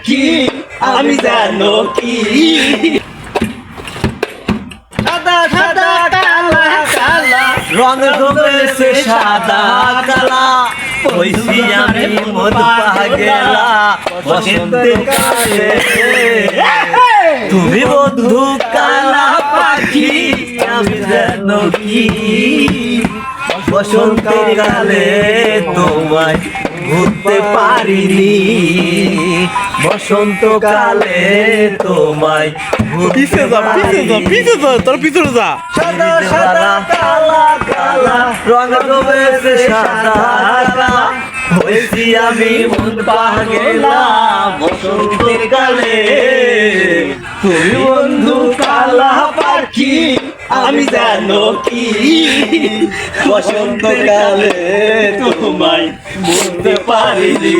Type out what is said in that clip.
পাখি আমি জানো কি? সাদা সাদা কালা কালা রং ধরেছে সাদা কালা। হইছি আমি মদ পাগেলা বসন্তের কালে। তুমি বন্ধু কালা পাখি, আমি জানো কি? বসন্তের কালে তোমায় ঘুরতে পারিনি। বসন্ত কালে তোমায় পিছে যা পিছে যা পিছে যা তোর পিছনে যা সাদা সাদা কালা কালা রয়েছে সাদা কালা। হয়েছি আমি মন পাগেলা বসন্তের কালে তুমি বন্ধু কালা পাখি আমি জানো কি। বসন্ত কালে তোমায় বলতে পারিনি।